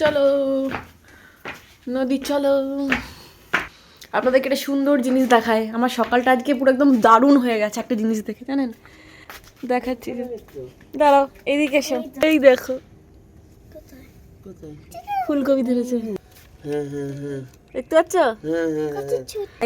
চলো নদী চলো। আপনাদেরকে একটা সুন্দর জিনিস দেখায়। আমার সকালটা আজকে পুরো একদম দারুণ হয়ে গেছে একটা জিনিস দেখে জানেন? দেখাচ্ছি। দাঁড়াও এদিকে এসো। এই দেখো। ফুলকপি ধরেছে। হ্যাঁ হ্যাঁ হ্যাঁ। দেখতে পাচ্ছ?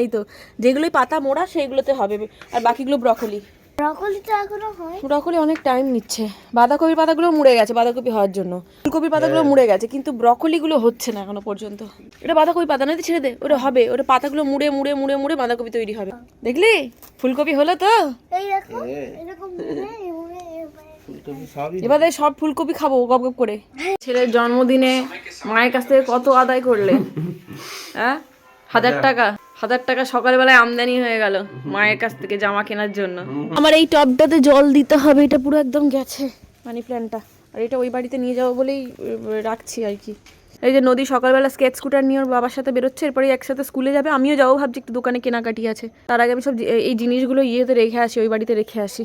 এই তো যেগুলোই পাতা মোড়া সেইগুলোতে হবে। আর বাকিগুলো ব্রকলি। ব্রকলিটা এখনও হয়। ব্রকলি অনেক টাইম নিচ্ছে। বাঁধাকপির পাতাগুলো মুড়ে গেছে বাঁধাকপি হওয়ার জন্য। ফুলকপির পাতাগুলো মুড়ে গেছে কিন্তু ব্রকলিগুলো হচ্ছে না এখনও পর্যন্ত। এটা বাঁধাকপি পাতা নয় ছেড়ে দে ওটা হবে। ওটা পাতাগুলো মুড়ে মুড়ে মুড়ে মুড়ে বাঁধাকপি তৈরি হবে। দেখলি? ফুলকপি হলো তো। এই দেখো এরকম মুড়ে, মুড়ে, এবারে। এবারে সব ফুলকপি খাব গপ গপ করে। ছেলের জন্মদিনে মায়ের কাছ থেকে কত আদায় করলে? হ্যাঁ? হাজার টাকা হাজার টাকা সকালবেলায় আমদানি হয়ে গেল মায়ের কাছ থেকে জামা কেনার জন্য। আমার এই টবটাতে জল দিতে হবে এটা পুরো একদম গেছে মানি প্ল্যান্টটা আর এটা ওই বাড়িতে নিয়ে যাব বলেই রাখছি আর কি। এই যে নদী সকালবেলা স্কেচ স্কুটার নিয়ে ওর বাবার সাথে বেরোচ্ছে এরপরে একসাথে স্কুলে যাবে। আমিও যাব ভাবছি একটু দোকানে কেনাকাটি আছে। তার আগে আমি সব এই জিনিসগুলো ইয়েতে রেখে আসি ওই বাড়িতে রেখে আসি।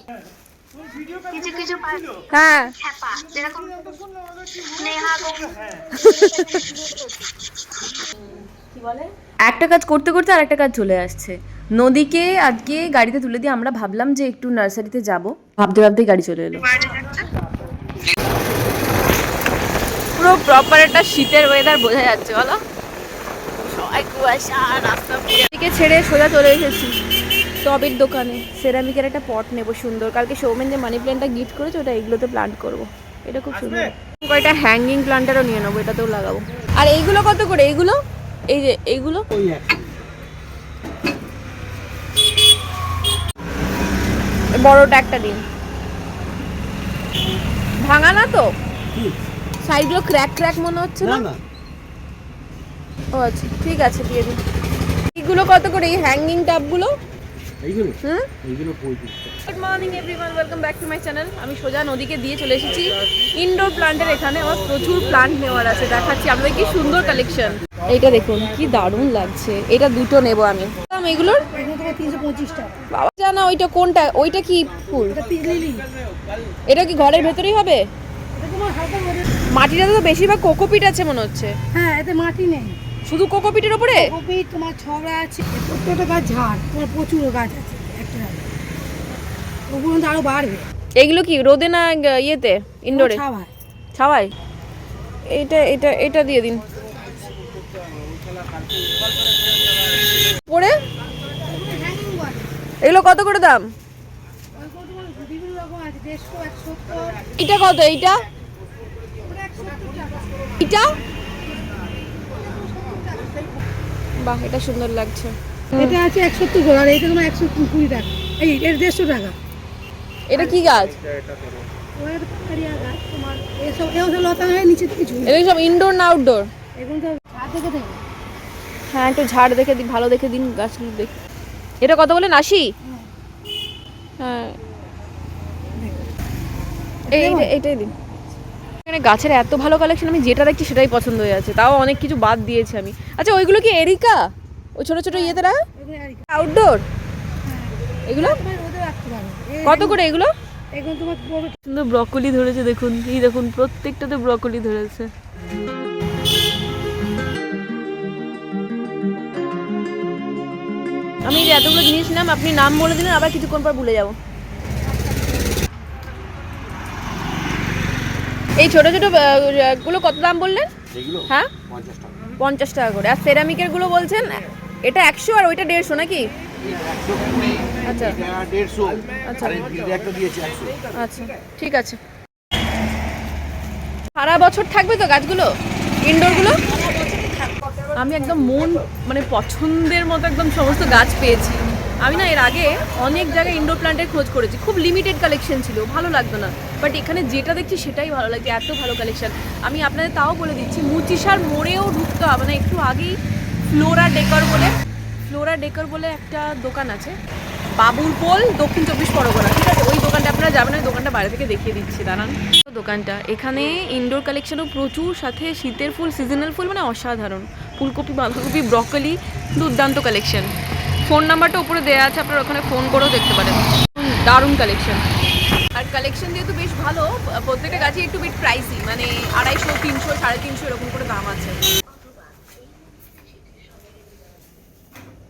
কিছু কিছু হ্যাঁ। স্নেহা গো- একটা কাজ করতে করতে আর একটা কাজ চলে আসছে। নদীকে আজকে গাড়িতে তুলে দিয়ে আমরা ভাবলাম যে একটু নার্সারিতে যাব। ভাবতে ভাবতেই গাড়ি চলে এলো। পুরো প্রপার একটা শীতের ওয়েদার বোঝা যাচ্ছে বলো। সবাই কুয়াশা রাস্তা এদিকে ছেড়ে সোজা চলে এসেছি। টবের দোকানে। সেরামিকের একটা পট নেব সুন্দর। কালকে সৌমেন যে মানি প্ল্যান্টটা গিফট করেছে ওটা এগুলোতে প্লান্ট করব। এটা খুব সুন্দর। কয়টা হ্যাঙ্গিং প্লান্টারও নিয়ে নেব এটাতেও লাগাবো। আর এইগুলো কত করে? এইগুলো? এই যে এইগুলো বড়টা একটা দিন। ভাঙা না তো? সাইডগুলো ক্র্যাক ক্র্যাক মনে হচ্ছে না? ও আচ্ছা ঠিক আছে দিয়ে দিন। এইগুলো কত করে এই hanging টাবগুলো good morning everyone welcome back to my channel আমি সোজা নদীকে দিয়ে চলে এসেছি। ইনডোর প্লান্টের এখানে আমার প্রচুর প্লান্ট নেওয়ার আছে। দেখাচ্ছি আপনাদের কি সুন্দর কালেকশন এইটা দেখুন কি দারুণ লাগছে। এটা দুটো নেব আমি। দাম এগুলোর? বাবা জানা ওইটা কোনটা? ওইটা কি ফুল? এটা কি ঘরের ভেতরেই হবে? মাটিটাতে তো বেশিরভাগ কোকোপিট আছে মনে হচ্ছে। হ্যাঁ এতে মাটি নেই শুধু কোকোপিটের ওপরে? কপি তোমার ছড়া আছে প্রত্যেকটা গাছ ঝাড় তোমার প্রচুর গাছ আছে একটা ওগুলো তো আরও বাড়বে এগুলো কি রোদে না ইয়েতে ইনডোরে ছাওয়ায়। ছাওয়াই এটা এটা এটা দিয়ে দিন। পরে? এগুলো কত করে দাম? এটা কত এইটা? এটা বাহ এটা সুন্দর লাগছে। এটা আছে একশো সত্তর আর এইটা তোমার একশো কুড়ি টাকা। এই এটা দেড়শো টাকা। এটা কি গাছ? হয়ে এগুলো সব ইনডোর না আউটডোর এগুলো তো ছাদ থেকে থেকে হ্যাঁ একটু ঝাড় দেখে দিন ভালো দেখে দিন গাছগুলো দেখে। এটা কত বলেন আশি হ্যাঁ। এই এইটা- এইটাই দিন। এখানে গাছের এত ভালো কালেকশন আমি যেটা দেখছি সেটাই পছন্দ হয়ে আছে। তাও অনেক কিছু বাদ দিয়েছি আমি। আচ্ছা ওইগুলো কি এরিকা? ওই ছোট ছোট ইয়েতে রাখা এগুলো? আর কি। আউটডোর এগুলো কত করে এগুলো সুন্দর ব্রকলি ধরেছে দেখুন। এই দেখুন প্রত্যেকটাতে ব্রকলি ধরেছে। আমি এতগুলো জিনিস নিলাম আপনি নাম বলে দিলেন আবার কিছুক্ষণ পর ভুলে যাব। এই ছোট ছোটগুলো কত দাম বললেন? হ্যাঁ? পঞ্চাশ টাকা করে। আর সেরামিকেরগুলো বলছেন এটা একশো আর ওইটা দেড়শো নাকি? আচ্ছা। আচ্ছা। আচ্ছা ঠিক আছে। সারা বছর থাকবে তো গাছগুলো? ইনডোরগুলো আমি একদম মন মানে পছন্দের মতো একদম সমস্ত গাছ পেয়েছি। আমি না এর আগে অনেক জায়গায় ইনডোর প্ল্যান্টের খোঁজ করেছি। খুব লিমিটেড কালেকশন ছিল, ভালো লাগতো না। বাট এখানে যেটা দেখছি সেটাই ভালো লাগছে, এত ভালো কালেকশন আমি আপনাদের তাও বলে দিচ্ছি, মুচিসার মোড়েও ঢুকতে হবে। না একটু আগেই ফ্লোরা ডেকর বলে ফ্লোরা ডেকর বলে একটা দোকান আছে। বাবুর পোল দক্ষিণ চব্বিশ পরগনা। ঠিক আছে ওই দোকানটা আপনারা যাবেন ওই দোকানটা বাইরে থেকে দেখিয়ে দিচ্ছি দাঁড়ান। দোকানটা এখানে ইনডোর কালেকশনও প্রচুর সাথে শীতের ফুল সিজনাল ফুল মানে অসাধারণ। ফুলকপি বাঁধাকপি ব্রকলি দুর্দান্ত কালেকশন ফোন নাম্বারটা উপরে দেওয়া আছে আপনারা ওখানে ফোন করেও দেখতে পারেন। দারুণ কালেকশন আর কালেকশন যেহেতু বেশ ভালো প্রত্যেকটা গাছই একটু বিট প্রাইসি মানে আড়াইশো তিনশো সাড়ে তিনশো এরকম করে দাম আছে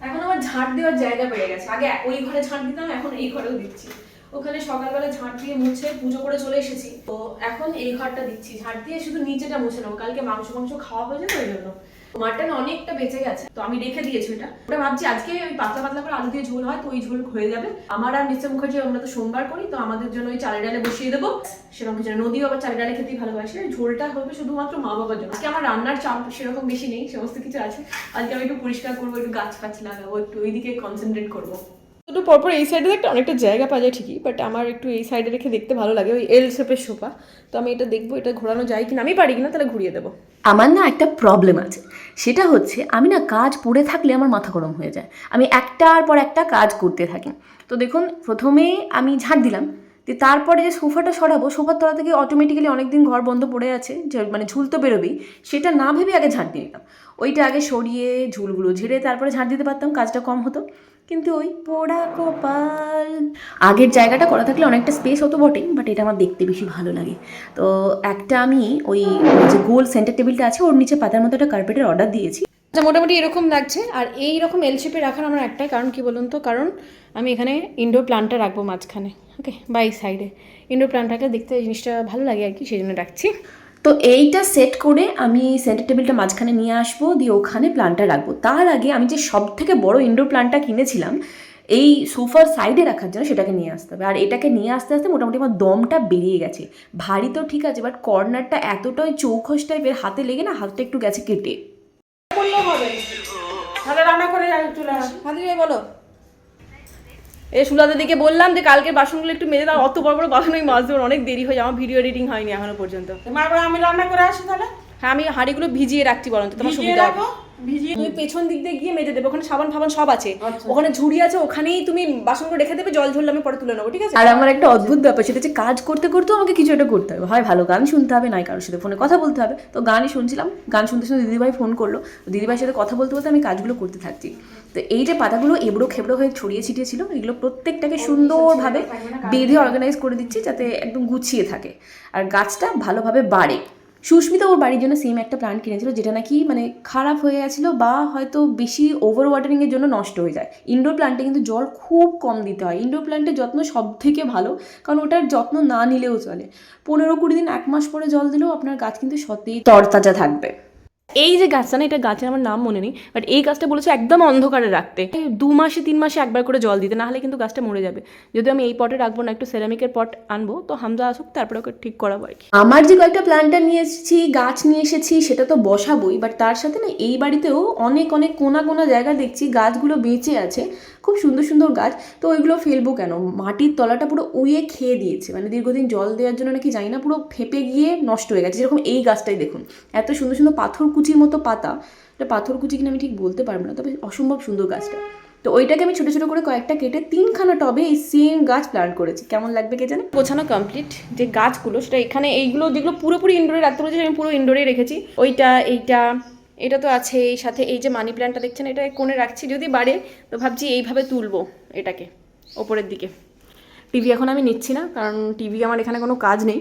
এখন আমার ঝাঁট দেওয়ার জায়গা পেয়ে গেছে। আগে ওই ঘরে ঝাঁট দিতাম, এখন এই ঘরেও দিচ্ছি। ওখানে সকালবেলা ঝাঁট দিয়ে মুছে পুজো করে চলে এসেছি। তো এখন এই ঘরটা দিচ্ছি। ঝাঁট দিয়ে শুধু নিচেটা মুছে নেব। কালকে মাংস মাংস খাওয়া হয়ে যাবে ওই জন্য। মাটন অনেকটা বেঁচে গেছে। তো আমি রেখে দিয়েছি ওটা। ওটা ভাবছি আজকে ওই পাতলা পাতলা করে আলু দিয়ে ঝোল হয়, তো ওই ঝোল হয়ে যাবে। আমার আর মিস্টার মুখার্জি, আমরা তো সোমবার করি, তো আমাদের জন্য ওই চালের ডালে বসিয়ে দেবো। সেরকম কিছু। নদীও আবার চালের ডালে খেতেই ভালোবাসে। ঝোলটা হবে শুধুমাত্র মা বাবার জন্য। আজকে আমার রান্নার চাপ সেরকম বেশি নেই, সমস্ত কিছু আছে। আজকে আমি একটু পরিষ্কার করব, একটু গাছ ফাছ লাগাবো, একটু ওইদিকে কনসেন্ট্রেট করব। একটু পরপর এই সাইডে দেখতে অনেকটা জায়গা পাওয়া যায় ঠিকই বাট আমার একটু এই সাইডে রেখে দেখতে ভালো লাগে ওই এল শেপের সোফা। তো আমি এটা দেখব, এটা ঘোরানো যায় কিনা, আমি পারি কিনা তাহলে ঘুরিয়ে দেবো। আমার না একটা প্রবলেম আছে। সেটা হচ্ছে, আমি না কাজ পড়ে থাকলে আমার মাথা গরম হয়ে যায়। আমি একটার পর একটা কাজ করতে থাকি। তো দেখুন, প্রথমে আমি ঝাঁট দিলাম, দিয়ে তারপরে যে সোফাটা সরাবো, সোফার তলা থেকে অটোমেটিক্যালি অনেকদিন ঘর বন্ধ পড়ে আছে, যে মানে ঝুল তো বেরোবেই, সেটা না ভেবে আগে ঝাঁট দিয়ে নিলাম ওইটা আগে সরিয়ে ঝুলগুলো ঝেড়ে তারপরে ঝাঁট দিতে পারতাম, কাজটা কম হতো। কিন্তু ওই পোড়া কপাল। আগের জায়গাটা করা থাকলে অনেকটা স্পেস হতো বটেই বাট এটা আমার দেখতে বেশি ভালো লাগে। তো একটা আমি ওই যে গোল সেন্টার টেবিলটা আছে, ওর নিচে পাতার মতো একটা কার্পেটের অর্ডার দিয়েছি। আচ্ছা মোটামুটি এরকম লাগছে। আর এই রকম এল শেপে রাখার আমার একটাই কারণ, কি বলুন তো? কারণ আমি এখানে ইনডোর প্লান্টটা রাখব মাঝখানে। ওকে বাই সাইডে ইনডোর প্লান্ট রাখলে দেখতে জিনিসটা ভালো লাগে আর কি, সেই জন্য রাখছি। তো এইটা সেট করে আমি সেন্টার টেবিলটা মাঝখানে নিয়ে আসব দিয়ে ওখানে প্লান্টটা রাখব। তার আগে আমি যে সব থেকে বড় ইনডোর প্লান্টটা কিনেছিলাম এই সোফার সাইডে রাখার জন্য সেটাকে নিয়ে আসতে হবে। আর এটাকে নিয়ে আসতে আসতে মোটামুটি আমার দমটা বেরিয়ে গেছে। ভারী তো ঠিক আছে বাট কর্নারটা এতটাই চৌখস টাইপের হাতে লেগে না হাতটা একটু গেছে কেটে। রান্না করে চলে বলো। এ সুলাদের দিকে বললাম যে কালকে বাসনগুলো একটু মেজে দাও অত বড় বড় বাসন ওই মাছ দেওয়ার অনেক দেরি হয়ে যায় আমার ভিডিও এডিটিং হয়নি এখনও পর্যন্ত। আমি রান্না করে আসি তাহলে? হ্যাঁ আমি হাঁড়িগুলো ভিজিয়ে রাখছি বরঞ্চ তোমার সুবিধা হবে। ভিজিয়ে তুমি পেছন দিক দিয়ে গিয়ে মেজে দেবে। ওখানে সাবান ফাবান সব আছে। আচ্ছা। ওখানে ঝুড়ি আছে ওখানেই তুমি বাসনগুলো রেখে দেবে জল ঝরলে আমি পরে তুলে নেব ঠিক আছে? আর আমার একটা অদ্ভুত ব্যাপার সেটা হচ্ছে কাজ করতে করতেও আমাকে কিছু একটা করতে হবে। হয় ভালো গান শুনতে হবে নয় কারোর সাথে ফোনে কথা বলতে হবে। তো গানই শুনছিলাম গান শুনতে শুনতে দিদিভাই ফোন করল। দিদিভাইয়ের সাথে কথা বলতে বলতে আমি কাজগুলো করতে থাকছি। তো এই যে পাতাগুলো এবড়ো খেবড়ো হয়ে ছড়িয়ে ছিটিয়ে ছিল এগুলো প্রত্যেকটাকে সুন্দরভাবে বেঁধে অর্গানাইজ করে দিচ্ছি যাতে একদম গুছিয়ে থাকে। আর গাছটা ভালোভাবে বাড়ে। সুস্মিতা ওর বাড়ির জন্য সেম একটা প্ল্যান্ট কিনেছিল, যেটা নাকি মানে খারাপ হয়ে গেছিল বা হয়তো বেশি ওভার ওয়াটারিংয়ের জন্য নষ্ট হয়ে যায়। ইনডোর প্ল্যান্টে কিন্তু জল খুব কম দিতে হয়। ইনডোর প্ল্যান্টের যত্ন সব থেকে ভালো, কারণ ওটার যত্ন না নিলেও চলে। পনেরো কুড়ি দিন, এক মাস পরে জল দিলেও আপনার গাছ কিন্তু সত্যিই তরতাজা থাকবে। এই যে গাছটা না, এটা গাছের আমার নাম মনে নেই বাট এই গাছটা বলেছে একদম অন্ধকারে রাখতে। দু মাসে, তিন মাসে একবার করে জল দিতে, না হলে কিন্তু গাছটা মরে যাবে। যদি আমি এই পটে রাখব না, একটু সেরামিকের পট আনব, তো হামজা আসুক, তারপরে ওকে ঠিক করাবো আর কি। আমার যে কয়েকটা প্ল্যান্টার নিয়ে এসেছি, গাছ নিয়ে এসেছি, সেটা তো বসাবোই বাট তার সাথে না, এই বাড়িতেও অনেক অনেক কোনা কোনা জায়গা দেখছি, গাছগুলো বেঁচে আছে। খুব সুন্দর সুন্দর গাছ। তো ওইগুলো ফেলব কেন? মাটির তলাটা পুরো উয়ে খেয়ে দিয়েছে। মানে দীর্ঘদিন জল দেওয়ার জন্য নাকি জানি না, পুরো ফেপে গিয়ে নষ্ট হয়ে গেছে। যেরকম এই গাছটাই দেখুন। এত সুন্দর সুন্দর পাথর কুচির মতো পাতা। এটা পাথর কুচি কিনা আমি ঠিক বলতে পারব না, তবে অসম্ভব সুন্দর গাছটা। তো ওইটাকে আমি ছোটো ছোটো করে কয়েকটা কেটে তিনখানা টবে এই সেম গাছ প্ল্যান্ট করেছি। কেমন লাগবে কে জানে? গোছানো কমপ্লিট যে গাছগুলো, সেটা এখানে এইগুলো যেগুলো পুরোপুরি ইনডোরে রাখতে আমি পুরো ইনডোরেই রেখেছি। ওইটা, এইটা এটা তো আছে এই সাথে এই যে মানি প্ল্যান্টটা দেখছেন, এটা কোণে রাখছি, যদি বাড়ে, তো ভাবছি এইভাবে তুলবো এটাকে, ওপরের দিকে। টিভি এখন আমি নিচ্ছি না, কারণ টিভি আমার এখানে কোনো কাজ নেই।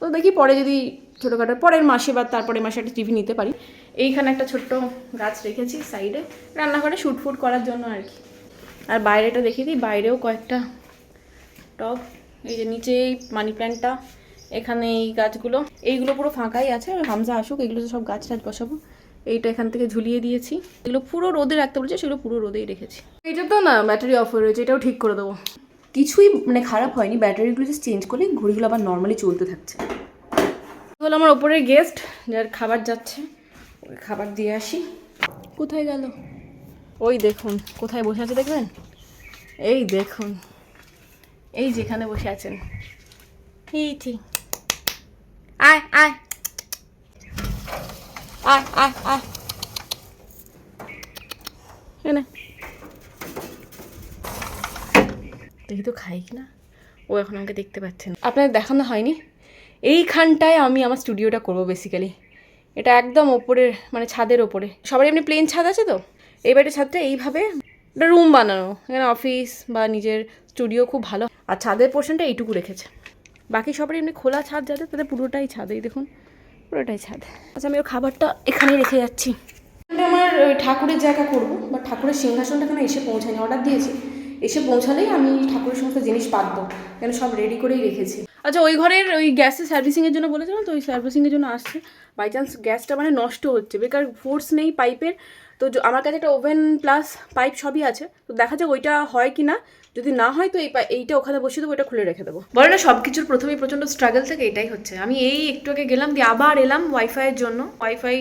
তো দেখি পরে যদি ছোটোখাটো, পরের মাসে বা তারপরের মাসে একটা টিভি নিতে পারি। এইখানে একটা ছোট্ট গাছ রেখেছি সাইডে রান্নাঘরে শুট ফুট করার জন্য আর কি। আর বাইরেটা দেখিয়ে দিই, বাইরেও কয়েকটা টব, এই যে নিচে এই মানি প্ল্যান্টটা এখানে এই গাছগুলো, এইগুলো পুরো ফাঁকাই আছে হামজা আসুক, এগুলো সব গাছ টাছ বসাবো। এইটা এখান থেকে ঝুলিয়ে দিয়েছি। এগুলো পুরো রোদে রাখতে বলেছে সেগুলো পুরো রোদেই রেখেছি। এটা তো না ব্যাটারি অফ হয়ে রয়েছে এটাও ঠিক করে দেবো। কিছুই মানে খারাপ হয়নি ব্যাটারিগুলো জাস্ট চেঞ্জ করলে ঘড়িগুলো আবার নর্মালি চলতে থাকছে। হলো আমার ওপরের গেস্ট যার খাবার যাচ্ছে। ওই খাবার দিয়ে আসি। কোথায় গেল? ওই দেখুন কোথায় বসে আছে দেখবেন? এই দেখুন এই যেখানে বসে আছেন। এই ঠিক আয় আয়। আয় আয় আয় এনে। দেখি তো খাই কি না? ও এখন আমাকে দেখতে পাচ্ছে না। আপনাদের দেখানো হয়নি? এইখানটায় আমি আমার স্টুডিওটা করব বেসিক্যালি এটা একদম ওপরের মানে ছাদের ওপরে। সবার এমনি প্লেন ছাদ আছে তো? এই বাড়ির ছাদটা এইভাবে একটা রুম বানানো। এখানে অফিস বা নিজের স্টুডিও খুব ভালো। আর ছাদের পোর্শনটা এইটুকু রেখেছে। বাকি সবার এমনি খোলা ছাদ যাদের, তাদের পুরোটাই ছাদ এই দেখুন পুরোটাই ছাদ। আচ্ছা আমি ওর খাবারটা এখানেই রেখে যাচ্ছি। আমার ওই ঠাকুরের জায়গা করব বা ঠাকুরের সিংহাসনটা কেন এসে পৌঁছায়নি? অর্ডার দিয়েছি। এসে পৌঁছালেই আমি ঠাকুরের সমস্ত জিনিস পাতবো কেন সব রেডি করেই রেখেছি। আচ্ছা ওই ঘরের ওই গ্যাসের সার্ভিসিংয়ের জন্য বলেছিলাম তো ওই সার্ভিসিংয়ের জন্য আসছে। বাই চান্স গ্যাসটা মানে নষ্ট হচ্ছে। বেকার ফোর্স নেই পাইপের তো আমার কাছে একটা ওভেন প্লাস পাইপ সবই আছে। তো দেখা যাক ওইটা হয় কি না। যদি না হয় তো এই এইটা ওখানে বসিয়ে দেবো ওইটা খুলে রেখে দেবো। বলে না সব কিছুর প্রথমেই প্রচণ্ড স্ট্রাগল থেকে এটাই হচ্ছে। আমি এই একটু আগে গেলাম দিয়ে আবার এলাম ওয়াইফাইয়ের জন্য। ওয়াইফাই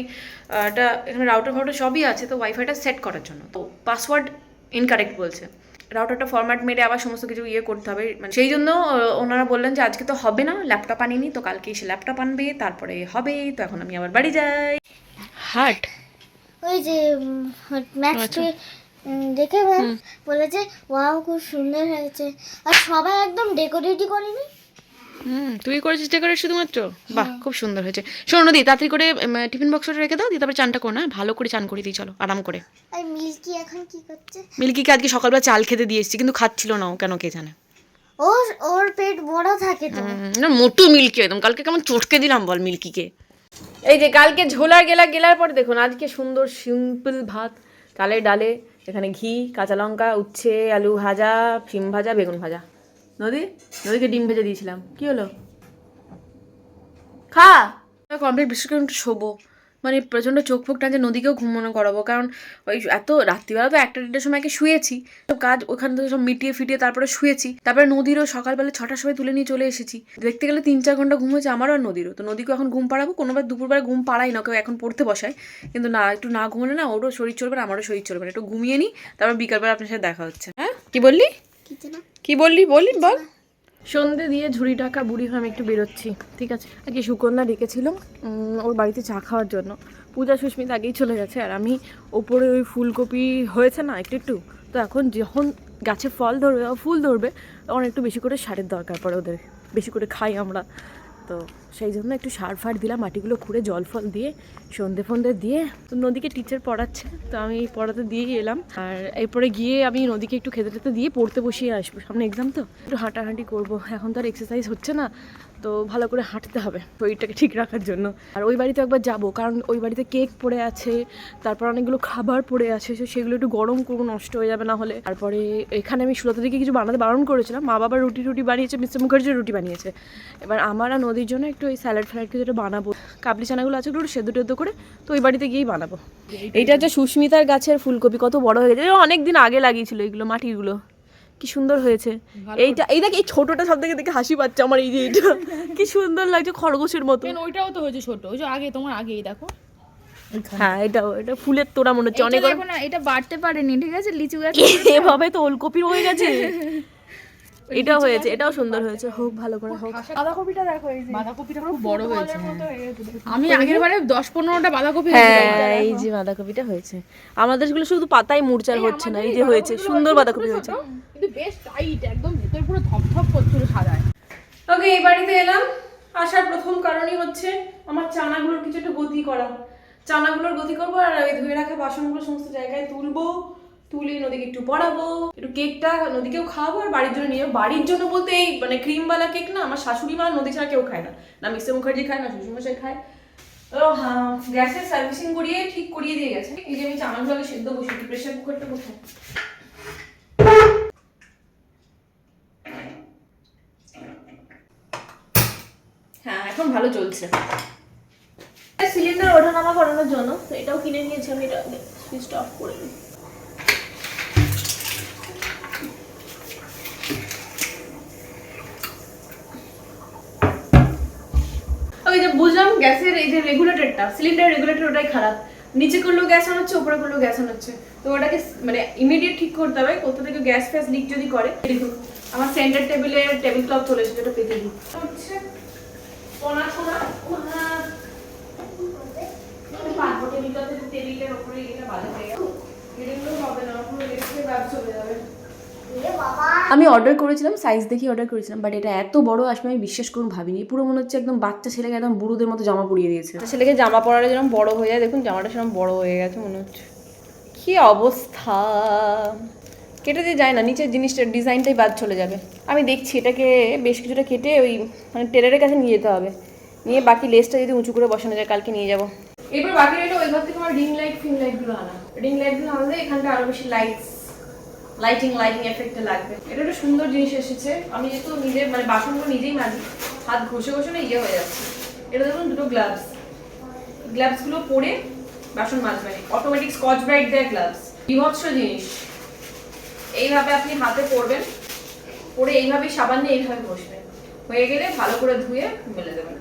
টা এখানে রাউটার ফাউটার সবই আছে তো ওয়াইফাইটা সেট করার জন্য। তো পাসওয়ার্ড ইনকারেক্ট বলছে। রাউটারটা ফরম্যাট মেরে আবার সমস্ত কিছু ইয়ে করতে হবে। মানে সেই জন্য ওনারা বললেন যে আজকে তো হবে না ল্যাপটপ আনিনি তো কালকে এসে ল্যাপটপ আনবে তারপরে হবে তো এখন আমি আবার বাড়ি যাই। হাট। ওই যে ম্যাক্সকে দেখে ম্যাম বলেছে ওয়াও খুব সুন্দর হয়েছে। আর সবাই একদম ডেকোরেটই করেনি। হুম তুই করেছিস ডেকোরেট শুধুমাত্র? বাহ খুব সুন্দর হয়েছে। শোনো নদী তাড়াতাড়ি করে টিফিন বক্সটা রেখে দাও দিয়ে তারপরে চানটা করো না ভালো করে চান করে দিই চলো আরাম করে। আর মিল্কি এখন কি করছে? মিল্কিকে আজকে সকালবেলা চাল খেতে দিয়ে এসেছি কিন্তু খাচ্ছিল না ও কেন কে জানে? ও ওর পেট বড় থাকে তো। না মোটু মিল্কি একদম। কালকে কেমন চটকে দিলাম বল মিল্কিকে। এই যে কালকে ঝোলা গেলা, গেলার পর দেখুন, আজকে সুন্দর সিম্পল ভাত। কালের ডালে, এখানে ঘি, কাঁচা লঙ্কা, উচ্ছে, আলু ভাজা, শিম ভাজা, বেগুন ভাজা। নদী, নদীকে ডিম ভেজে দিয়েছিলাম। কি হলো? খা! কমপ্লিট, বিশেষ করে একটু শোবো। মানে প্রচণ্ড চোখ ফোক টানছে নদীকেও ঘুমানো করাবো। কারণ ওই এত রাত্রিবেলা তো একটা দেড়টার সময় আগে শুয়েছি। সব কাজ ওখান থেকে সব মিটিয়ে ফিটিয়ে তারপরে শুয়েছি। তারপরে নদীরও সকালবেলা ছটার সময় তুলে নিয়ে চলে এসেছি। দেখতে গেলে তিন চার ঘণ্টা ঘুম হয়েছে আমারও আর নদীরও। তো নদীকে এখন ঘুম পাড়াবো কোনোবার দুপুরবেলা ঘুম পাড়াই না কেউ এখন পড়তে বসায়। কিন্তু না একটু না ঘুমলে না ওরও শরীর চলবে না আমারও শরীর চলবে না। একটু ঘুমিয়ে নিই তারপর বিকালবেলা আপনার সাথে দেখা হচ্ছে। হ্যাঁ? কি বললি? কি বললি? বললি বল। সন্ধে দিয়ে ঝুড়ি টাকা বুড়ি হয়ে আমি একটু বেরোচ্ছি, ঠিক আছে? আগে সুকন্যা ডেকেছিলাম ওর বাড়িতে চা খাওয়ার জন্য। পূজা সুস্মিত আগেই চলে গেছে, আর আমি ওপরে ওই ফুলকপি হয়েছে না একটু একটু, তো এখন যখন গাছে ফল ধরবে বা ফুল ধরবে, তখন একটু বেশি করে সারের দরকার পড়ে ওদের, বেশি করে খাই আমরা। তো সেই জন্য একটু সার ফার দিলাম, মাটিগুলো খুঁড়ে জল ফল দিয়ে, সন্ধে ফন্দে দিয়ে তো নদীকে টিচার পড়াচ্ছে, তো আমি পড়াতে দিয়েই এলাম। আর এরপরে গিয়ে আমি নদীকে একটু খেতে টেতে দিয়ে পড়তে বসিয়ে আসব, সামনে এক্সাম তো। একটু হাঁটাহাঁটি করব, এখন তো আর এক্সারসাইজ হচ্ছে না তো ভালো করে হাঁটতে হবে শরীরটাকে ঠিক রাখার জন্য। আর ওই বাড়িতে একবার যাব কারণ ওই বাড়িতে কেক পড়ে আছে তারপর অনেকগুলো খাবার পড়ে আছে তো সেগুলো একটু গরম করব নষ্ট হয়ে যাবে না হলে। তারপরে এখানে আমি সুলতা দিকে কিছু বানাতে বারণ করেছিলাম মা বাবা রুটি রুটি বানিয়েছে মিস্টার মুখার্জির রুটি বানিয়েছে। এবার আমার আর নদীর জন্য একটু ওই স্যালাড ফ্যালাড কিছু একটা বানাবো। কাবলি চানাগুলো আছে একটু সেদ্ধ টেদ্ধ করে তো ওই বাড়িতে গিয়েই বানাবো। এইটা হচ্ছে সুস্মিতার গাছের ফুলকপি কত বড় হয়ে গেছে। অনেক দিন আগে লাগিয়েছিল এইগুলো মাটিরগুলো কি সুন্দর হয়েছে। এইটা এই দেখ এই ছোটটা সব থেকে দেখে হাসি পাচ্ছে আমার এই যে এইটা। কি সুন্দর লাগছে খরগোশের মতো। কেন ওইটাও তো হয়েছে ছোট। ওই যে আগে তোমার আগেই দেখো। হ্যাঁ এটা এটা ফুলের তোড়া মনে হচ্ছে। অনেক না এটা বাড়তে পারেনি ঠিক আছে? লিচু গাছ এভাবে তো ওলকপি হয়ে গেছে। এটাও হয়েছে এটাও সুন্দর হয়েছে হোক ভালো করে হোক। বাঁধাকপিটা দেখো এই যে বাঁধাকপিটা খুব বড় হয়েছে আমি আগের বারে দশ পনেরোটা বাঁধাকপি হ্যাঁ এই যে বাঁধাকপিটা হয়েছে। আমাদেরগুলো শুধু পাতায় মুরচার হচ্ছে না এই যে হয়েছে সুন্দর বাঁধাকপি হয়েছে। কিন্তু বেশ টাইট একদম ভেতর পুরো ধপধপ করছিল সাদায়। ওকে এই বাড়িতে এলাম। আসার প্রথম কারণই হচ্ছে আমার চানাগুলোর কিছু একটা গতি করা। চানাগুলোর গতি করব আর ওই ধুয়ে রাখা বাসনগুলো সমস্ত জায়গায় তুলবো। তুলে নদীকে একটু পড়াবো, একটু কেকটা নদীকেও খাওয়াবো আর বাড়ির জন্য নিয়ে। বাড়ির জন্য বলতে এই মানে ক্রিমওয়ালা কেক না, আমার শাশুড়ি মা নদী ছাড়া কেউ খায় না। না মিস্টার মুখার্জি খায় না, শ্বশুরমশাই খায়। তো হ্যাঁ গ্যাসের সার্ভিসিং করিয়ে ঠিক করিয়ে দিয়ে গেছে। এই যে আমি চানাগুলো আগে সেদ্ধ বসিয়ে প্রেশার কুকারটা কোথায়? হ্যাঁ এখন ভালো চলছে। সিলিন্ডার ওঠানামা করানোর জন্য, তো এটাও কিনে নিয়েছি আমি, এটা সুইচটা অফ করে দিই ওই যে বুঝলাম গ্যাসের এই যে রেগুলেটরটা সিলিন্ডার রেগুলেটর ওটাই খারাপ। নিচে করলেও গ্যাস অন হচ্ছে, উপরে করলেও গ্যাস অন হচ্ছে। তো ওটাকে মানে ইমিডিয়েট ঠিক করতে হবে। কোথা থেকে গ্যাস ফ্যাস লিক যদি করে আমার সেন্টার টেবিলে টেবিল ক্লথ চলে এসেছে, ওটা পেতে দিই। হচ্ছে টেবিলের ওপরে এটা বাজে হয়ে গেল। হবে না, পুরো চলে যাবে। আমি অর্ডার করেছিলাম সাইজ দেখে অর্ডার করেছিলাম বাট এটা এত বড় আসবে আমি বিশ্বাস করুন ভাবিনি। পুরো মনে হচ্ছে একদম বাচ্চা ছেলেকে একদম বুড়োদের মতো জামা পরিয়ে দিয়েছে। ছেলেকে জামা পরালে যেরকম বড় হয়ে যায় দেখুন জামাটা সেরকম বড় হয়ে গেছে মনে হচ্ছে। কি অবস্থা? কেটে দিয়ে যায় না নিচের জিনিসটা ডিজাইনটাই বাদ চলে যাবে। আমি দেখছি এটাকে বেশ কিছুটা কেটে ওই মানে টেলারের কাছে নিয়ে যেতে হবে। নিয়ে বাকি লেসটা যদি উঁচু করে বসানো যায় কালকে নিয়ে যাব। এবার বাকি রইল ওই ঘর থেকে আমার রিং লাইট ফিং লাইটগুলো আনা। রিং লাইটগুলো আনলে এখানটা আরও বেশি লাইটস লাইটিং লাইটিং এফেক্টে লাগবে। এটা একটা সুন্দর জিনিস এসেছে। আমি যেহেতু নিজে মানে বাসনগুলো নিজেই মাজি, হাত ঘষে ঘষে না ইয়ে হয়ে যাচ্ছে। এটা দেখুন দুটো গ্লাভস গ্লাভসগুলো পরে বাসন মাজবেন। অটোমেটিক স্কচ ব্রাইট দেয় গ্লাভস বিভৎস জিনিস। এইভাবে আপনি হাতে পরবেন, পরে এইভাবে সাবান নিয়ে এইভাবে বসবেন। হয়ে গেলে ভালো করে ধুয়ে মেলে দেবেন।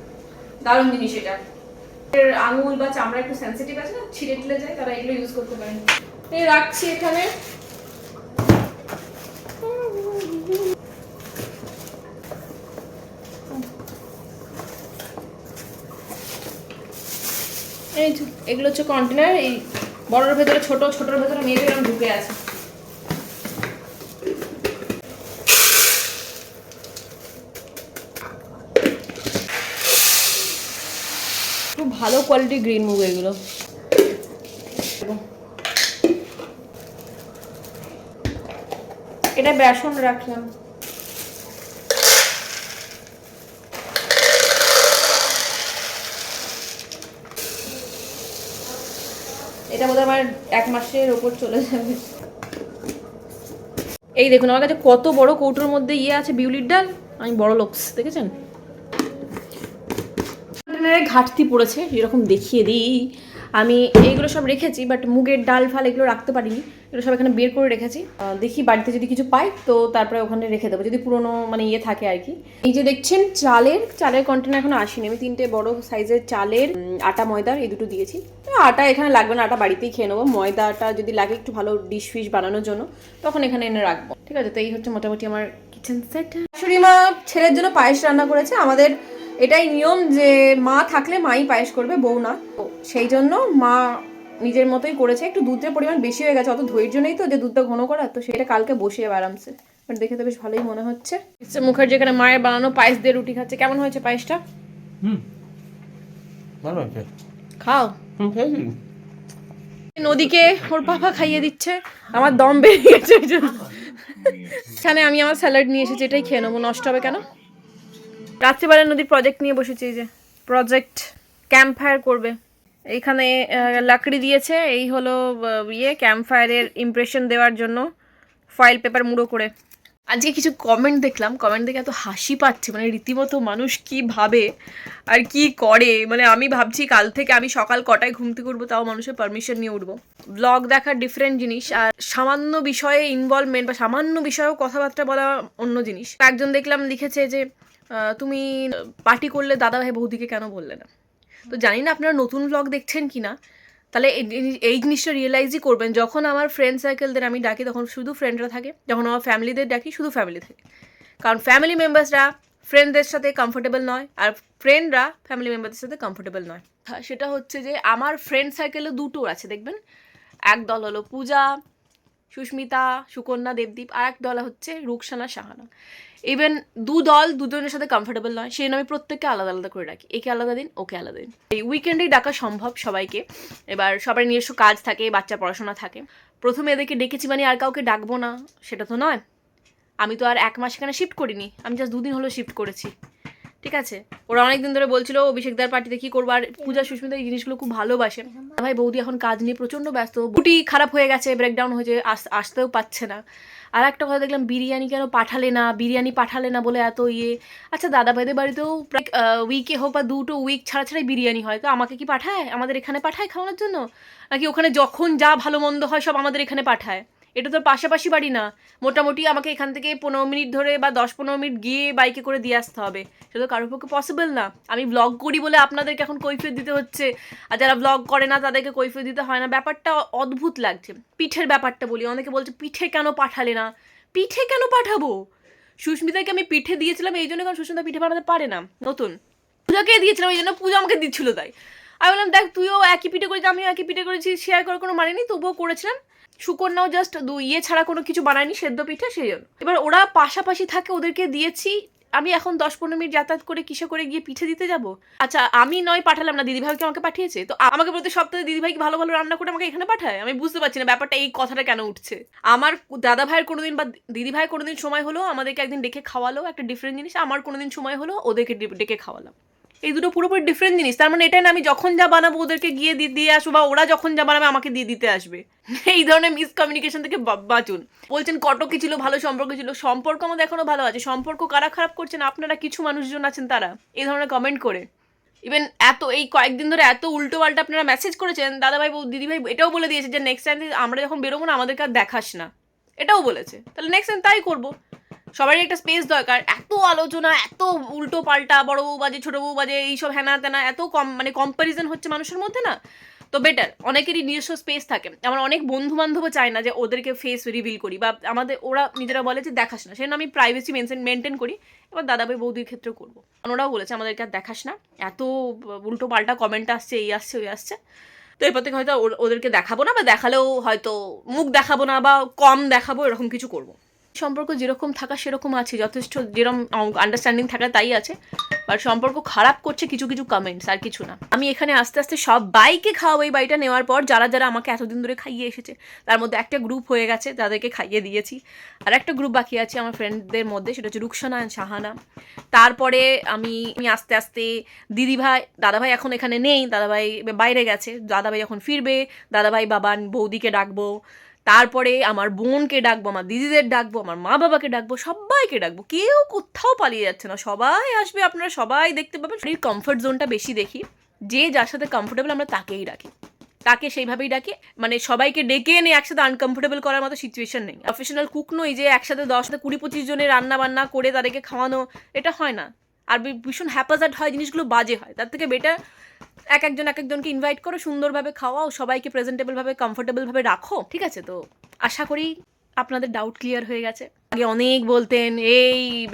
দারুণ জিনিস এটা। এর আঙুল বা চামড়া একটু সেন্সিটিভ আছে না? ছিঁড়ে টিলে যায়, তারা এগুলো ইউজ করতে পারেন। রাখছি এখানে। এই এগুলো হচ্ছে কন্টেনার এই বড়োর ভেতরে, ছোট, ছোটোর ভেতরে মেয়েদের এরকম ঢুকে আছে। খুব ভালো কোয়ালিটি গ্রিন মুগ এগুলো। এটা বেসন রাখলাম। এটা বোধহয় আমার এক মাসের ওপর চলে যাবে। এই দেখুন, আমার কাছে কত বড় কৌটোর মধ্যে ইয়ে আছে, বিউলির ডাল? আমি বড় লোকস, দেখেছেন? ঘাটতি পড়েছে যেরকম দেখিয়ে দিই। আমি এইগুলো সব রেখেছি বাট মুগের ডাল ফাল এগুলো রাখতে পারিনি। এগুলো সব এখানে বের করে রেখেছি। দেখি বাড়িতে যদি কিছু পাই, তো তারপরে ওখানে রেখে দেবো। যদি পুরনো মানে ইয়ে থাকে আর কি। এই যে দেখছেন, চালের চালের কন্টেনার এখনও আসেনি। আমি তিনটে বড় সাইজের চালের আটা, ময়দার এই দুটো দিয়েছি। আটা এখানে লাগবে না, আটা বাড়িতেই খেয়ে নেব। ময়দাটা যদি লাগে একটু ভালো ডিশ ফিশ বানানোর জন্য, তখন এখানে এনে রাখব। ঠিক আছে, তো এই হচ্ছে মোটামুটি আমার কিচেন সেট শাশুড়ি মা ছেলের জন্য পায়েস রান্না করেছে। আমাদের এটাই নিয়ম যে মা থাকলে মাই পায়েস করবে, বউ না। সেই জন্য মা নিজের মতোই করেছে একটু দুধের পরিমাণ বেশি হয়ে গেছে অত ধৈর্য নেই তো যে দুধটা ঘন করা তো সেটা কালকে বসিয়ে যাবে আরামসে। বাট দেখে তো বেশ ভালোই মনে হচ্ছে। মুখার্জি এখানে মায়ের বানানো পায়েস দিয়ে রুটি খাচ্ছে। কেমন হয়েছে পায়েসটা? হুম। ভালো আছে খাও। হুম নদীকে ওর পাপা খাইয়ে দিচ্ছে। আমার দম বেরিয়ে গেছে ওই জন্য। এখানে আমি আমার স্যালাড নিয়ে এসেছি এটাই খেয়ে নেব। নষ্ট হবে কেন? রাত্রিবেলা নদীর প্রজেক্ট নিয়ে বসেছি এই যে। প্রজেক্ট ক্যাম্প ফায়ার করবে। এইখানে আহ, লাকড়ি দিয়েছে। এই হলো ইয়ে ক্যাম্প ফায়ারের ইমপ্রেশন দেওয়ার জন্য ফাইল পেপার মুড়ো করে। আজকে কিছু কমেন্ট দেখলাম। কমেন্ট দেখে এত হাসি পাচ্ছে। মানে রীতিমতো মানুষ কি ভাবে আর কি করে। মানে আমি ভাবছি কাল থেকে আমি সকাল কটায় ঘুম থেকে উঠবো তাও মানুষের পারমিশন নিয়ে উঠবো। ব্লগ দেখার ডিফারেন্ট জিনিস। আর সামান্য বিষয়ে ইনভলভমেন্ট বা সামান্য বিষয়েও কথাবার্তা বলা অন্য জিনিস। একজন দেখলাম লিখেছে যে তুমি পার্টি করলে দাদা ভাই বৌদিকে কেন বললে না? তো জানি না আপনারা নতুন ব্লগ দেখছেন কি না তাহলে এই জিনিসটা রিয়েলাইজই করবেন যখন আমার ফ্রেন্ড সার্কেলদের আমি ডাকি তখন শুধু ফ্রেন্ডরা থাকে যখন আমার ফ্যামিলিদের ডাকি শুধু ফ্যামিলি থাকে। কারণ ফ্যামিলি মেম্বার্সরা ফ্রেন্ডদের সাথে কমফোর্টেবল নয় আর ফ্রেন্ডরা ফ্যামিলি মেম্বারদের সাথে কমফোর্টেবল নয়। হ্যাঁ, সেটা হচ্ছে যে আমার ফ্রেন্ড সার্কেলে দুটো আছে দেখবেন? এক দল হলো পূজা সুস্মিতা, সুকন্যা, দেবদীপ, আর এক দল হচ্ছে রুকসানা সাহানা ইভেন দু দল দুজনের সাথে কমফোর্টেবল নয়, সেই আমি প্রত্যেককে আলাদা আলাদা করে রাখি। একে আলাদা দিন, ওকে আলাদা দিন। এই উইকেন্ডেই ডাকা সম্ভব সবাইকে। এবার সবার নিজস্ব কাজ থাকে, বাচ্চা পড়াশোনা থাকে। প্রথমে এদেরকে ডেকেছি মানে আর কাউকে ডাকবো না, সেটা তো নয়। আমি তো আর এক মাস এখানে শিফট করিনি, আমি জাস্ট দুদিন হলো শিফট করেছি। ঠিক আছে? ওরা অনেকদিন ধরে বলছিল অভিষেকদার পার্টিতে কি করব? আর পূজা, সুস্মিতা এই জিনিসগুলো খুব ভালোবাসে। ভাই, বৌদি এখন কাজ নিয়ে প্রচণ্ড ব্যস্ত। বুটি খারাপ হয়ে গেছে ব্রেকডাউন হয়েছে, আস- আসতেও পাচ্ছে না। আর একটা কথা দেখলাম, বিরিয়ানি কেন পাঠালে না? বিরিয়ানি পাঠালে না বলে এত ইয়ে। আচ্ছা দাদা ভাইদের বাড়িতেও প্রায় উইকে হোক বা দুটো উইক ছাড়া ছাড়াই বিরিয়ানি হয়। তো আমাকে কি পাঠায়? আমাদের এখানে পাঠায় খাওয়ানোর জন্য? নাকি ওখানে যখন যা ভালো মন্দ হয় সব আমাদের এখানে পাঠায়? এটা তো পাশাপাশি বাড়ি না। মোটামুটি আমাকে এখান থেকে পনেরো মিনিট ধরে বা দশ পনেরো মিনিট গিয়ে বাইকে করে দিয়ে আসতে হবে। সেটা তো কারোর পক্ষে পসিবল না। আমি ব্লগ করি বলে আপনাদেরকে এখন কৈফিয়ত দিতে হচ্ছে। আর যারা ব্লগ করে না, তাদেরকে কৈফিয়ত দিতে হয় না। ব্যাপারটা অদ্ভুত লাগছে। পিঠের ব্যাপারটা বলি। অনেকে বলছে, পিঠে কেন পাঠালে না? পিঠে কেন পাঠাবো? সুস্মিতাকে আমি পিঠে দিয়েছিলাম, এই জন্য কারণ সুস্মিতা পিঠে বানাতে পারে না? নতুন। পূজাকে দিয়েছিলাম, এই জন্য পূজা আমাকে দিচ্ছিল তাই। আমি বললাম, দেখ, তুইও একই পিঠে করেছিস, আমিও একই পিঠে করেছি শেয়ার করার কোনো মানে নেই। তবুও করেছিলাম। সুকন্যাও জাস্ট দু ইয়ে ছাড়া কোনো কিছু বানায়নি, সেদ্ধ পিঠে, সেই জন্য। এবার ওরা পাশাপাশি থাকে, ওদেরকে দিয়েছি। আমি এখন দশ পনেরো মিনিট যাতায়াত করে কিসে করে গিয়ে পিঠে দিতে যাব? আচ্ছা আমি নয়, পাঠালাম না দিদিভাইকে আমাকে পাঠিয়েছে? তো আমাকে প্রতি সপ্তাহে দিদিভাইকে ভালো ভালো রান্না করে আমাকে এখানে পাঠায়? আমি বুঝতে পারছি না, ব্যাপারটা এই কথাটা কেন উঠছে? আমার দাদা ভাইয়ের কোনোদিন বা দিদি ভাইয়ের কোনোদিন সময় হলো আমাদেরকে একদিন ডেকে খাওয়ালো, একটা ডিফারেন্ট জিনিস, আমার কোনোদিন সময় হলো ওদেরকে ডেকে খাওয়ালাম। এই দুটো পুরোপুরি ডিফারেন্ট জিনিস। তার মানে এটা না আমি যখন যা বানাবো ওদেরকে গিয়ে দিয়ে দিয়ে আসব বা ওরা যখন যা বানাবে আমাকে দিয়ে দিতে আসবে। এই ধরনের মিসকমিউনিকেশন থেকে বাঁচুন। বলছেন কটকে ছিল, ভালো সম্পর্ক ছিল। সম্পর্ক আমাদের এখনও ভালো আছে। সম্পর্ক কারা খারাপ করছেন আপনারা কিছু মানুষজন আছেন তারা। এই ধরনের কমেন্ট করে। ইভেন এত, এই কয়েকদিন ধরে এত উল্টো পাল্টা আপনারা মেসেজ করেছেন। দাদাভাই দিদিভাই এটাও বলে দিয়েছে যে নেক্সট টাইম আমরা যখন বেরোবো না, আমাদেরকে আর দেখাস না। এটাও বলেছে। তাহলে নেক্সট টাইম তাই করব। সবারই একটা স্পেস দরকার। এত আলোচনা, এত উল্টো পাল্টা, বড় বউ বাজে, ছোট বউ বাজে, এইসব হ্যানা তেনা, এত কম মানে কম্প্যারিজন হচ্ছে মানুষের মধ্যে না? তো বেটার অনেকেরই নিজস্ব স্পেস থাকে। আমার অনেক বন্ধু বান্ধবও চায় না যে ওদেরকে ফেস রিভিল করি বা আমাদের, ওরা নিজেরা বলে যে দেখাস না। সেজন্য আমি প্রাইভেসি মেনটেন মেনটেন করি। এবার দাদাভাই বৌদির ক্ষেত্রেও করব। ওরাও বলেছে, আমাদেরকে আর দেখাস না। এত উল্টো পাল্টা কমেন্ট আসছে, এই আসছে, ওই আসছে। তো এরপর থেকে হয়তো ওদেরকে দেখাবো না বা দেখালেও হয়তো মুখ দেখাবো না বা কম দেখাবো, এরকম কিছু করব। সম্পর্ক যেরকম থাকা সেরকম আছে, যথেষ্ট যেরকম আন্ডারস্ট্যান্ডিং থাকা তাই আছে বাট সম্পর্ক খারাপ করছে কিছু কিছু কমেন্টস আর কিছু না। আমি এখানে আস্তে আস্তে সব বাইকে খাওয়াবো এই বাড়িটা নেওয়ার পর যারা যারা আমাকে এতদিন ধরে খাইয়ে এসেছে, তার মধ্যে একটা গ্রুপ হয়ে গেছে, তাদেরকে খাইয়ে দিয়েছি। আর একটা গ্রুপ বাকি আছে আমার ফ্রেন্ডদের মধ্যে, সেটা হচ্ছে রুকসানা and শাহানা তারপরে আমি আমি আস্তে আস্তে দিদিভাই, দাদাভাই এখন এখানে নেই, দাদাভাই বাইরে গেছে, দাদাভাই যখন ফিরবে, দাদাভাই বাবান বৌদিকে ডাকবো তারপরে আমার বোনকে ডাকবো, আমার দিদিদের ডাকবো, আমার মা বাবাকে ডাকবো, সবাইকে ডাকবো। কেউ কোথাও পালিয়ে যাচ্ছে না। সবাই আসবে, আপনারা সবাই দেখতে পাবেন। শরীর কমফর্ট জোনটা বেশি দেখি। যে যার সাথে কমফোর্টেবল আমরা তাকেই ডাকি। তাকে সেইভাবেই ডাকি। মানে সবাইকে ডেকে এনে একসাথে আনকমফোর্টেবল করার মতো সিচুয়েশন নেই। প্রফেশনাল কুক নই যে একসাথে দশ কুড়ি পঁচিশ জনের রান্না বান্না করে তাদেরকে খাওয়ানো, এটা হয় না। আর ভীষণ হ্যাপাজার্ড হয়, জিনিসগুলো বাজে হয়। তার থেকে বেটার এক একজন এক একজনকে ইনভাইট করো, সুন্দরভাবে খাওয়াও, সবাইকে প্রেজেন্টেবলভাবে কমফোর্টেবলভাবে রাখো, ঠিক আছে? তো আশা করি আপনাদের ডাউট ক্লিয়ার হয়ে গেছে। আগে অনেক বলতেন, এই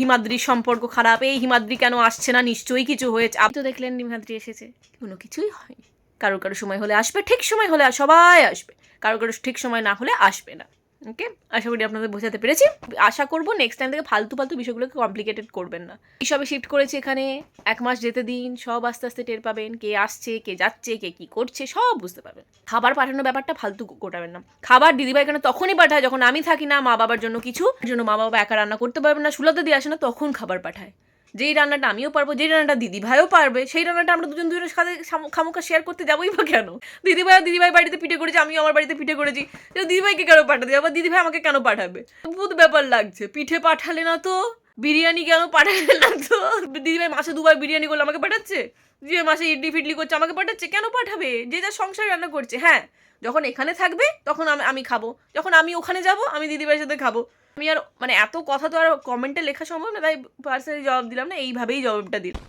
হিমাদ্রির সম্পর্ক খারাপ, এই হিমাদ্রি কেন আসছে না? নিশ্চয়ই কিছু হয়েছে। আপনি তো দেখলেন হিমাদ্রি এসেছে। কোনো কিছুই হয়নি। কারও কারও সময় হলে আসবে, ঠিক সময় হলে সবাই আসবে। কারও কারও ঠিক সময় না হলে আসবে না। ওকে আশা করি আপনাদের বোঝাতে পেরেছি। আশা করব নেক্সট টাইম থেকে ফালতু ফালতু বিষয়গুলোকে কমপ্লিকেটেড করবেন না। এইসবে শিফট করেছি এখানে? এক মাস যেতে দিন, সব আস্তে আস্তে টের পাবেন কে আসছে, কে যাচ্ছে, কে কি করছে, সব বুঝতে পারবেন। খাবার পাঠানোর ব্যাপারটা ফালতু গোটাবেন না। খাবার দিদিভাই এখানে তখনই পাঠায়, যখন আমি থাকি না, মা বাবার জন্য কিছু, জন্য মা বাবা একা রান্না করতে পারবে না সুলাতে দিয়ে আসে না, তখন খাবার পাঠায়। যেই রান্নাটা আমিও পারব, যেই রান্নাটা দিদি ভাইও পারবে, সেই রান্নাটা আমরা দুজন দুজনের সাথে খামোখা শেয়ার করতে যাবোই বা কেন? দিদিভাই আর দিদিভাই বাড়িতে পিঠে করেছে, আমিও আমার বাড়িতে পিঠে করেছি। তো দিদিভাইকে কেন পাঠাতে যাব? দিদিভাই আমাকে কেন পাঠাবে? অদ্ভুত ব্যাপার লাগছে। পিঠে পাঠালে না তো? বিরিয়ানি কেন পাঠালে না তো? দিদিভাই মাসে দুবার বিরিয়ানি করলে আমাকে পাঠাচ্ছে? যে মাসে ইডলি ফিডলি করছে, আমাকে পাঠাচ্ছে? কেন পাঠাবে? যে যার সংসার রান্না করছে হ্যাঁ। যখন এখানে থাকবে, তখন আমি আমি খাব। যখন আমি ওখানে যাব, আমি দিদিভাইয়ের সাথে খাব। আমি আর মানে এত কথা তো আর কমেন্টে লেখা সম্ভব না, তাই পার্সোনালি জবাব দিলাম না, এইভাবেই জবাবটা দিলাম